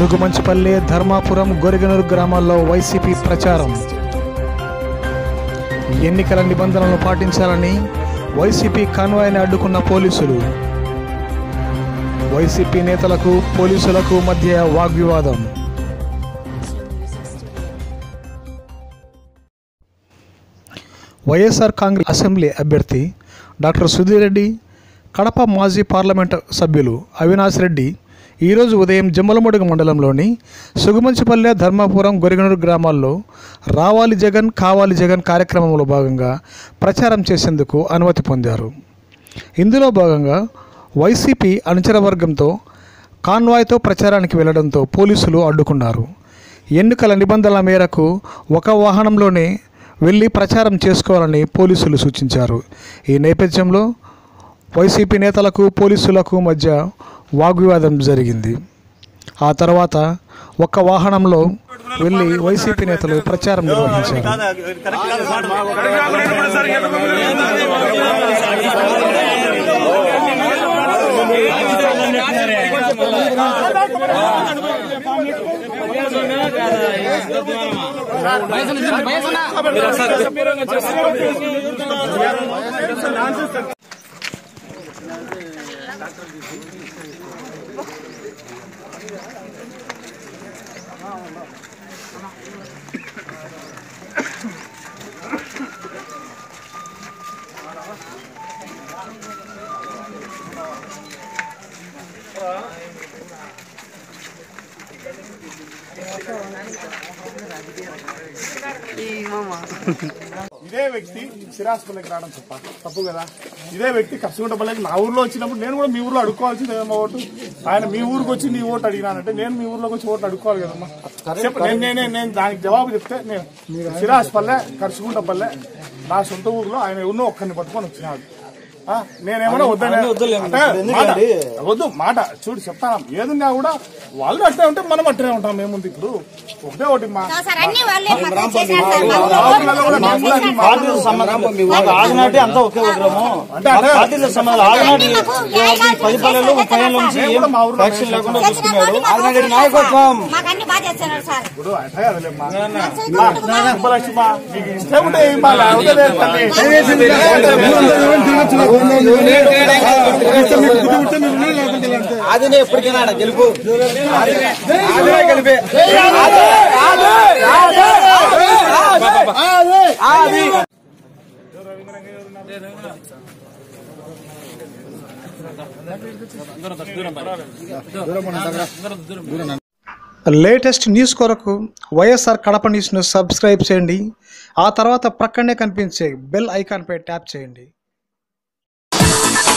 సుగుమంచిపల్లి ధర్మాపురం గొరిగనూరు గ్రామాల్లో వైసీపీ ప్రచారం. ఎన్నికల నిబంధనలను పాటించాలని వైసీపీ కాన్వాయ్ని అడ్డుకున్న పోలీసులు. వైసీపీ నేతలకు పోలీసులకు మధ్య వాగ్వివాదం. వైఎస్ఆర్ కాంగ్రెస్ అసెంబ్లీ అభ్యర్థి డాక్టర్ సుధీర్ రెడ్డి కడప మాజీ పార్లమెంటు సభ్యులు అవినాష్ రెడ్డి ఈరోజు ఉదయం జమ్మలమడుగు మండలంలోని సుగుమంచిపల్లె ధర్మాపురం గొరిగనూరు గ్రామాల్లో రావాలి జగన్ కావాలి జగన్ కార్యక్రమంలో భాగంగా ప్రచారం చేసేందుకు అనుమతి పొందారు. ఇందులో భాగంగా వైసీపీ అనుచరవర్గంతో కాన్వాయ్తో ప్రచారానికి వెళ్ళడంతో పోలీసులు అడ్డుకున్నారు. ఎన్నికల నిబంధనల మేరకు ఒక వాహనంలోనే వెళ్ళి ప్రచారం చేసుకోవాలని పోలీసులు సూచించారు. ఈ నేపథ్యంలో వైసీపీ నేతలకు పోలీసులకు మధ్య వాగ్వివాదం జరిగింది. ఆ తర్వాత ఒక వాహనంలో వెళ్ళి వైసీపీ నేతలు ప్రచారం నిర్వహించారు. E mamãe. ఇదే వ్యక్తి సిరాస్పల్లికి రావడం చెప్ప తప్పు కదా? ఇదే వ్యక్తి కష్టగుంటపల్లికి నా ఊర్లో వచ్చినప్పుడు నేను కూడా మీ ఊర్లో అడుక్కోవాల్సింది ఏమో ఓటు? ఆయన మీ ఊరికి వచ్చి నీ ఓటు అడిగినానంటే నేను మీ ఊర్లోకి వచ్చి ఓటు అడుక్కోవాలి కదమ్మా చెప్పు నేను నేనే నేను దానికి జవాబు చెప్తే నేను సిరాస్పల్లె కరుచుకుంటపల్లె నా సొంత ఊర్లో ఆయన ఉన్న ఒక్కరిని పట్టుకొని వచ్చినాడు. నేనేమన్నా వద్దు మాట. చూడు చెప్తాను. ఏదున్నా కూడా వాళ్ళు అట్టే ఉంటే మనం అట్టే ఉంటాం. మేముంది ఇప్పుడు? ఒకటే ఒకటి మేము ఆగినాటి అంతా ఒకే ఊరము. అంటే ఆగినాటి పది పల్లెలు ముప్పై ఏళ్ళ నుంచి ఫ్యాక్షన్ లేకుండా చూసుకున్నాడు ఆగినాటి నాయకత్వం. ఇప్పుడు మీకు. ఇష్టం ఉంటే అది నేను ఎప్పటికైనా గెలుపు గెలిపే లేటెస్ట్ న్యూస్ కొరకు వైఎస్ఆర్ కడప న్యూస్ను సబ్స్క్రైబ్ చేయండి. ఆ తర్వాత ప్రక్కనే కనిపించే బెల్ ఐకాన్పై ట్యాప్ చేయండి.